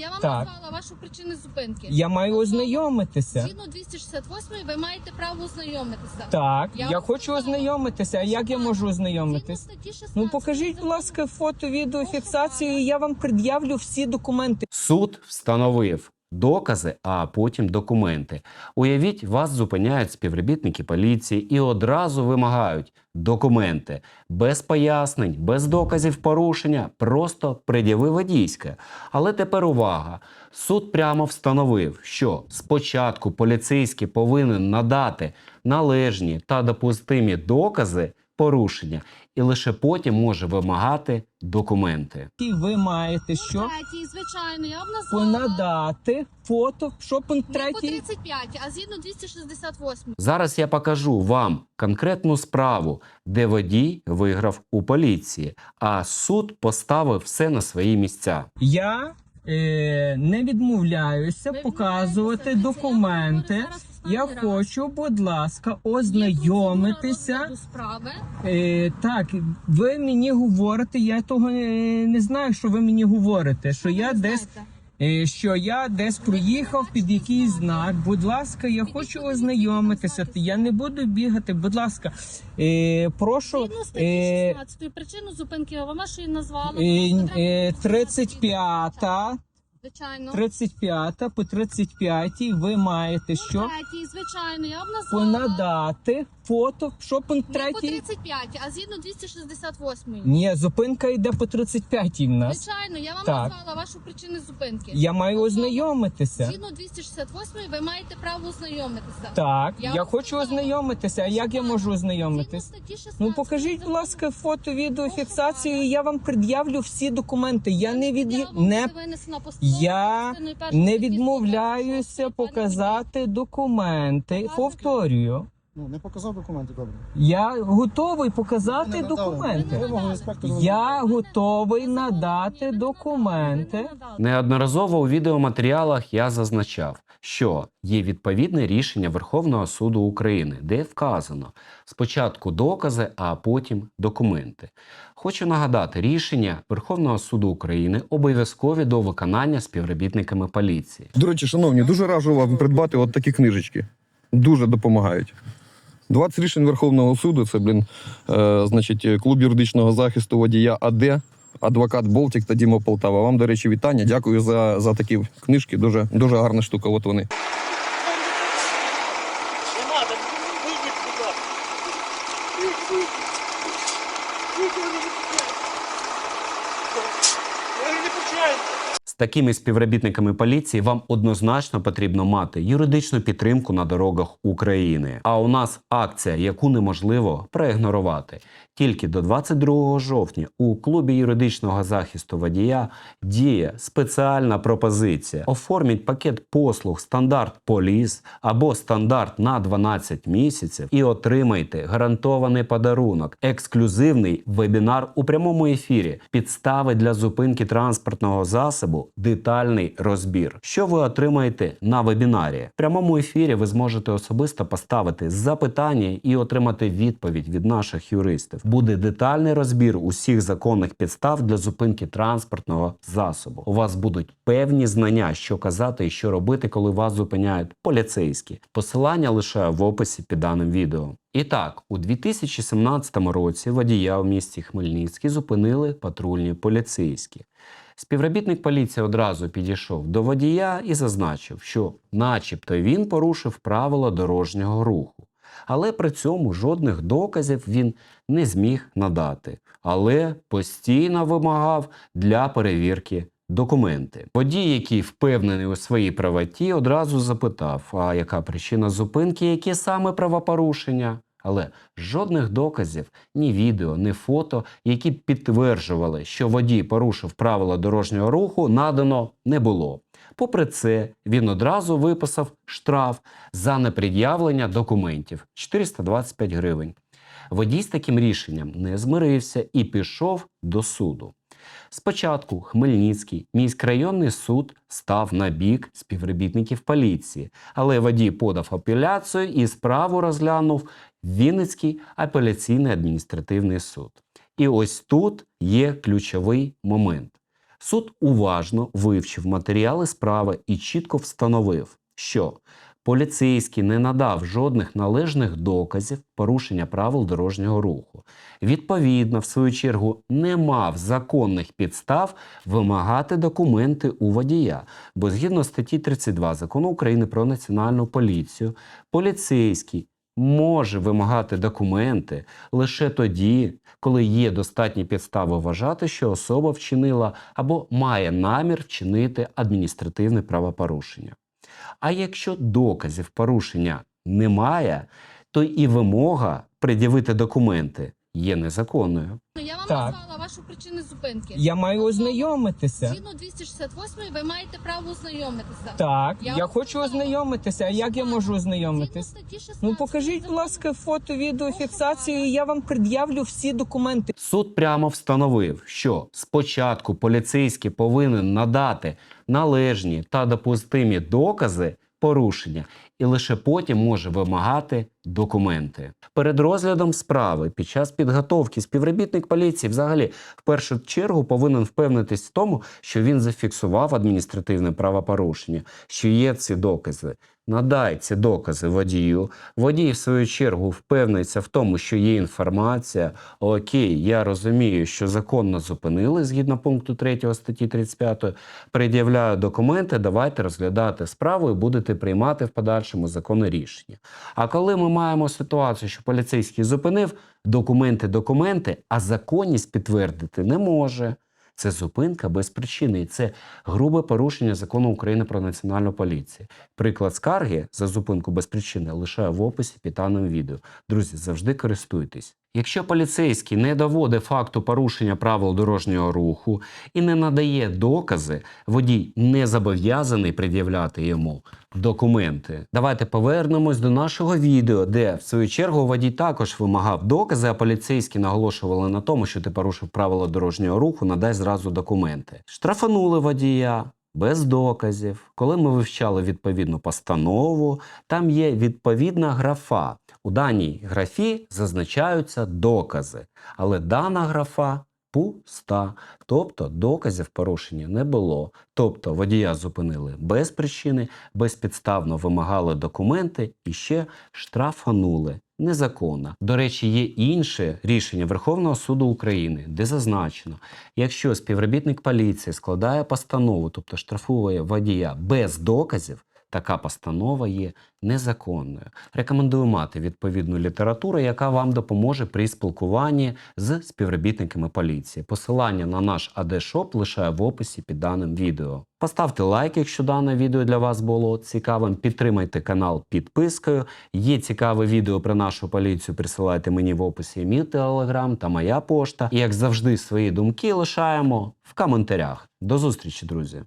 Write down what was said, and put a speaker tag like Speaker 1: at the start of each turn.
Speaker 1: я вам
Speaker 2: Так.
Speaker 1: назвала вашу причину зупинки.
Speaker 2: Я маю ознайомитися.
Speaker 1: Згідно 268 ви маєте право ознайомитися.
Speaker 2: Так,
Speaker 1: Я
Speaker 2: я
Speaker 1: вам
Speaker 2: хочу
Speaker 1: сказала.
Speaker 2: ознайомитися. А як я можу
Speaker 1: Згідно
Speaker 2: ознайомитись?
Speaker 1: статті 16
Speaker 2: Ну покажіть, будь ласка, фото, відео, фіксацію, і я вам пред'явлю всі документи.
Speaker 3: Суд встановив докази, а потім документи. Уявіть, вас зупиняють співробітники поліції і одразу вимагають документи без пояснень, без доказів порушення, просто пред'яви водійське. Але тепер увага. Суд прямо встановив, що спочатку поліцейський повинен надати належні та допустимі докази порушення, і лише потім може вимагати документи.
Speaker 2: І ви маєте що?
Speaker 1: Третій, звичайно, я вам назвала.
Speaker 2: Понадати фото, що пункт
Speaker 1: Не по
Speaker 2: третій?
Speaker 1: 35, а згідно 268.
Speaker 3: Зараз я покажу вам конкретну справу, де водій виграв у поліції, а суд поставив все на свої місця.
Speaker 2: Я е, не відмовляюся
Speaker 1: Ви
Speaker 2: показувати
Speaker 1: відмовляєтеся.
Speaker 2: документи.
Speaker 1: Я зараз
Speaker 2: Я
Speaker 1: останній раз.
Speaker 2: хочу, будь ласка, ознайомитися.
Speaker 1: розгляду справи.
Speaker 2: Е, так, ви мені говорите, я того е, не знаю, що ви мені говорите. Що
Speaker 1: Ви
Speaker 2: я
Speaker 1: не
Speaker 2: десь
Speaker 1: знаєте.
Speaker 2: е, що я десь проїхав під якийсь знак. Будь ласка, я хочу ознайомитися. Я не буду бігати. Будь ласка, е, прошу.
Speaker 1: Згідно статті
Speaker 2: Е,
Speaker 1: 16 причину зупинки я вам вашої назвала.
Speaker 2: е,
Speaker 1: Просто треба
Speaker 2: е,
Speaker 1: було
Speaker 2: 35,
Speaker 1: Звичайно.
Speaker 2: 35 по 35 ви маєте що?
Speaker 1: Третій, звичайно, я вам назвала.
Speaker 2: Понадати фото, що пункт
Speaker 1: Не по
Speaker 2: третій?
Speaker 1: 35, а згідно 268.
Speaker 2: Ні, зупинка йде по 35 в нас.
Speaker 1: Звичайно, я вам
Speaker 2: Так.
Speaker 1: назвала вашу причину зупинки.
Speaker 2: Я маю ознайомитися.
Speaker 1: Згідно 268 ви маєте право ознайомитися.
Speaker 2: Так,
Speaker 1: Я
Speaker 2: я
Speaker 1: вам
Speaker 2: хочу
Speaker 1: сказала.
Speaker 2: ознайомитися. А як я можу
Speaker 1: Згідно
Speaker 2: ознайомитись?
Speaker 1: статті 16
Speaker 2: Ну покажіть, будь ласка, фото, відео, фіксацію, і я вам пред'явлю всі документи. Я не від не, Я не відмовляюся показати документи. Повторюю,
Speaker 4: Ну, не показав документи, добре.
Speaker 2: я готовий показати документи. Я готовий надати документи.
Speaker 3: Неодноразово у відеоматеріалах я зазначав, що є відповідне рішення Верховного суду України, де вказано спочатку докази, а потім документи. Хочу нагадати, рішення Верховного суду України обов'язкові до виконання співробітниками поліції.
Speaker 5: До речі, шановні, дуже раджу вам придбати от такі книжечки. Дуже допомагають. 20 рішень Верховного суду це, блін, е, значить, клуб юридичного захисту водія АД, адвокат Болтік та Діма Полтава. Вам, до речі, вітання. Дякую за, за такі книжки. Дуже, дуже гарна штука. От вони.
Speaker 3: З такими співробітниками поліції вам однозначно потрібно мати юридичну підтримку на дорогах України. А у нас акція, яку неможливо проігнорувати. Тільки до 22 жовтня у клубі юридичного захисту водія діє спеціальна пропозиція. Оформіть пакет послуг стандарт поліс або стандарт на 12 місяців і отримайте гарантований подарунок, ексклюзивний вебінар у прямому ефірі, підстави для зупинки транспортного засобу, детальний розбір. Що ви отримаєте на вебінарі? В прямому ефірі ви зможете особисто поставити запитання і отримати відповідь від наших юристів. Буде детальний розбір усіх законних підстав для зупинки транспортного засобу. У вас будуть певні знання, що казати і що робити, коли вас зупиняють поліцейські. Посилання лишаю в описі під даним відео. І так, у 2017 році водія у місті Хмельницький зупинили патрульні поліцейські. Співробітник поліції одразу підійшов до водія і зазначив, що, начебто, він порушив правила дорожнього руху. Але при цьому жодних доказів він не зміг надати, але постійно вимагав для перевірки документи. Водій, який впевнений у своїй правоті, одразу запитав: а яка причина зупинки, які саме правопорушення? Але жодних доказів, ні відео, ні фото, які б підтверджували, що водій порушив правила дорожнього руху, надано не було. Попри це, він одразу виписав штраф за непред'явлення документів 425 гривень. Водій з таким рішенням не змирився і пішов до суду. Спочатку Хмельницький міськрайонний суд став на бік співробітників поліції, але водій подав апеляцію і справу розглянув Вінницький апеляційний адміністративний суд. І ось тут є ключовий момент. Суд уважно вивчив матеріали справи і чітко встановив, що поліцейський не надав жодних належних доказів порушення правил дорожнього руху. Відповідно, в свою чергу, не мав законних підстав вимагати документи у водія, бо згідно статті 32 закону України про національну поліцію, поліцейський може вимагати документи лише тоді, коли є достатні підстави вважати, що особа вчинила або має намір вчинити адміністративне правопорушення. А якщо доказів порушення немає, то і вимога пред'явити документи є незаконною.
Speaker 1: Ну, Я вам
Speaker 2: Так.
Speaker 1: назвала вашу причину зупинки.
Speaker 2: Я маю ознайомитися.
Speaker 1: Згідно 268 ви маєте право ознайомитися.
Speaker 2: Так,
Speaker 1: Я
Speaker 2: я хочу ознайомитися. А як я можу
Speaker 1: Згідно
Speaker 2: ознайомитись?
Speaker 1: статті 16
Speaker 2: Ну покажіть, будь ласка, фото, відео, фіксацію, і я вам пред'явлю всі документи.
Speaker 3: Суд прямо встановив, що спочатку поліцейський повинен надати належні та допустимі докази порушення, і лише потім може вимагати документи. Перед розглядом справи під час підготовки співробітник поліції взагалі в першу чергу повинен впевнитись в тому, що він зафіксував адміністративне правопорушення, що є ці докази. Надай ці докази водію. Водій, в свою чергу, впевниться в тому, що є інформація. Окей, я розумію, що законно зупинили згідно пункту 3 статті 35. Пред'являю документи, давайте розглядати справу і будете приймати в подальшому законне рішення. А коли ми маємо ситуацію, що поліцейський зупинив документи, документи, а законність підтвердити не може. Це зупинка без причини, і це грубе порушення закону України про національну поліцію. Приклад скарги за зупинку без причини лише в описі під даним відео. Друзі, завжди користуйтесь. Якщо поліцейський не доводить факту порушення правил дорожнього руху і не надає докази, водій не зобов'язаний пред'являти йому документи. Давайте повернемось до нашого відео, де в свою чергу водій також вимагав докази, а поліцейські наголошували на тому, що ти порушив правила дорожнього руху, надай зразу документи. Штрафанули водія. Без доказів, коли ми вивчали відповідну постанову, там є відповідна графа. У даній графі зазначаються докази, але дана графа пуста. Тобто доказів порушення не було. Тобто водія зупинили без причини, безпідставно вимагали документи і ще штрафанули. Незаконно. До речі, є інше рішення Верховного суду України, де зазначено, якщо співробітник поліції складає постанову, тобто штрафує водія без доказів, така постанова є незаконною. Рекомендую мати відповідну літературу, яка вам допоможе при спілкуванні з співробітниками поліції. Посилання на наш АД-шоп лишаю в описі під даним відео. Поставте лайк, якщо дане відео для вас було цікавим. Підтримайте канал підпискою. Є цікаве відео про нашу поліцію. Присилайте мені в описі мій телеграм та моя пошта. І як завжди, свої думки лишаємо в коментарях. До зустрічі, друзі!